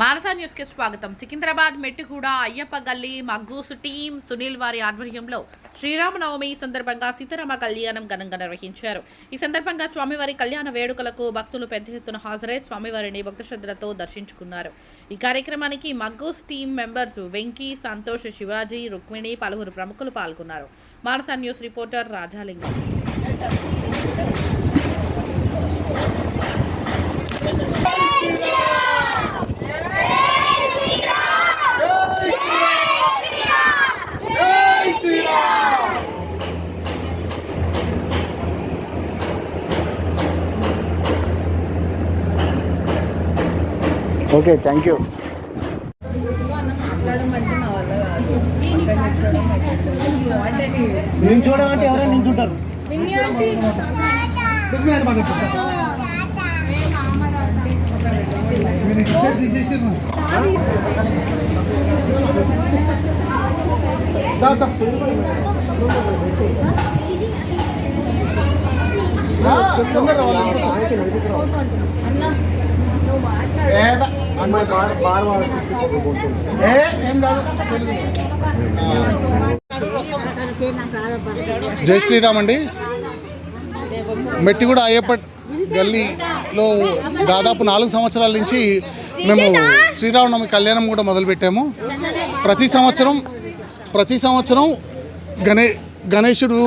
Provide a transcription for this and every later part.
మానసా న్యూస్కి స్వాగతం. సికింద్రాబాద్ మెట్టిగూడ అయ్యప్ప గల్లి మగ్గూసు టీం సునీల్ వారి ఆధ్వర్యంలో శ్రీరామనవమి సందర్భంగా సీతారామ కళ్యాణం ఘనంగా నిర్వహించారు. ఈ సందర్భంగా స్వామివారి కళ్యాణ వేడుకలకు భక్తులు పెద్ద ఎత్తున హాజరై స్వామివారిని భక్త శ్రద్ధలతో దర్శించుకున్నారు. ఈ కార్యక్రమానికి మగ్గూస్ టీం మెంబర్స్ వెంకీ సంతోష్ శివాజీ రుక్మిణి పలువురు ప్రముఖులు పాల్గొన్నారు. Manasa news reporter Rajalingam. Okay thank you నేను చూడమంటే ఎవరైనా నించుంటారు మీరు ఇచ్చే తీసేసిర్రు. దా, దా. దా, తొందరగా రా, ఏ, దా. ఏ, ఏం కాదు జై శ్రీరామ్ అండి. మెట్టిగూడ అయ్యప్ప గల్లీలో దాదాపు నాలుగు సంవత్సరాల నుంచి మేము శ్రీరామనవమి కళ్యాణం కూడా మొదలుపెట్టాము. ప్రతి సంవత్సరం ప్రతి సంవత్సరం గణే గణేశుడు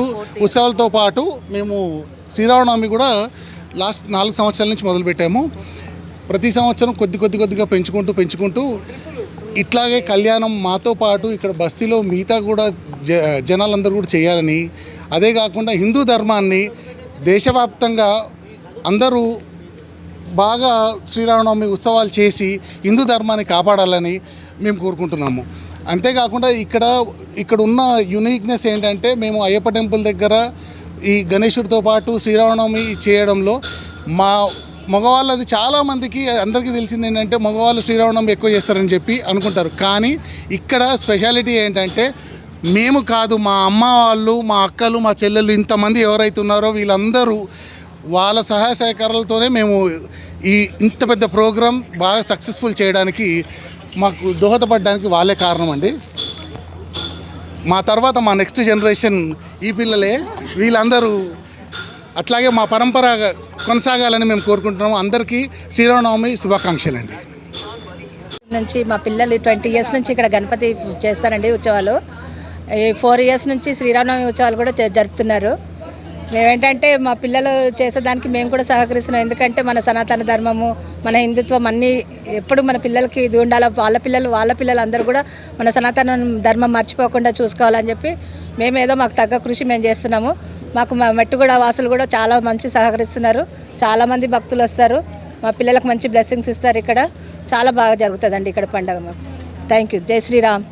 ఉత్సవాలతో పాటు మేము శ్రీరామనవమి కూడా లాస్ట్ నాలుగు సంవత్సరాల నుంచి మొదలుపెట్టాము. ప్రతి సంవత్సరం కొద్ది కొద్ది కొద్దిగా పెంచుకుంటూ పెంచుకుంటూ ఇట్లాగే కళ్యాణం మాతో పాటు ఇక్కడ బస్తీలో మిగతా కూడా జ జనాలందరూ కూడా చేయాలని అదే కాకుండా హిందూ ధర్మాన్ని దేశవ్యాప్తంగా అందరూ బాగా శ్రీరామనవమి ఉత్సవాలు చేసి హిందూ ధర్మాన్ని కాపాడాలని మేము కోరుకుంటున్నాము. అంతేకాకుండా ఇక్కడ ఇక్కడ ఉన్న యునిక్నెస్ ఏంటంటే మేము అయ్యప్ప టెంపుల్ దగ్గర ఈ గణేశుడితో పాటు శ్రీరామనవమి చేయడంలో మా మగవాళ్ళది చాలామందికి అందరికీ తెలిసింది ఏంటంటే మగవాళ్ళు శ్రీరామనవమి ఎక్కువ చేస్తారని చెప్పి అనుకుంటారు. కానీ ఇక్కడ స్పెషాలిటీ ఏంటంటే మేము కాదు మా అమ్మ వాళ్ళు మా అక్కలు మా చెల్లెళ్ళు ఇంతమంది ఎవరైతే ఉన్నారో వీళ్ళందరూ వాళ్ళ సహాయ సహకారాలతోనే మేము ఈ ఇంత పెద్ద ప్రోగ్రాం బాగా సక్సెస్ఫుల్ చేయడానికి మాకు దోహదపడడానికి వాళ్ళే కారణం అండి మా తర్వాత మా నెక్స్ట్ జనరేషన్ ఈ పిల్లలే వీళ్ళందరూ అట్లాగే మా పరంపర కొనసాగాలని మేము కోరుకుంటున్నాము. అందరికీ శ్రీరామనవమి శుభాకాంక్షలు అండి నుంచి మా పిల్లలు ట్వంటీ ఇయర్స్ నుంచి ఇక్కడ గణపతి చేస్తారండి ఉత్సవాలు. ఈ ఫోర్ ఇయర్స్ నుంచి శ్రీరామనవమి ఉత్సవాలు కూడా జ- జరుపుతున్నారు. మేమేంటంటే మా పిల్లలు చేసేదానికి మేము కూడా సహకరిస్తున్నాం. ఎందుకంటే మన సనాతన ధర్మము మన హిందుత్వం అన్నీ ఎప్పుడు మన పిల్లలకి ఇది ఉండాలి? వాళ్ళ పిల్లలు వాళ్ళ పిల్లలు అందరూ కూడా మన సనాతన ధర్మం మర్చిపోకుండా చూసుకోవాలని చెప్పి మేము ఏదో మాకు తగ్గ కృషి మేము చేస్తున్నాము. మాకు మా మెట్టుగూడ వాసులు కూడా చాలా మంచి సహకరిస్తున్నారు. చాలామంది భక్తులు వస్తారు. మా పిల్లలకు మంచి బ్లెస్సింగ్స్ ఇస్తారు ఇక్కడ. చాలా బాగా జరుగుతుందండి ఇక్కడ పండగ మాకు. థ్యాంక్ యూ జై శ్రీరామ్.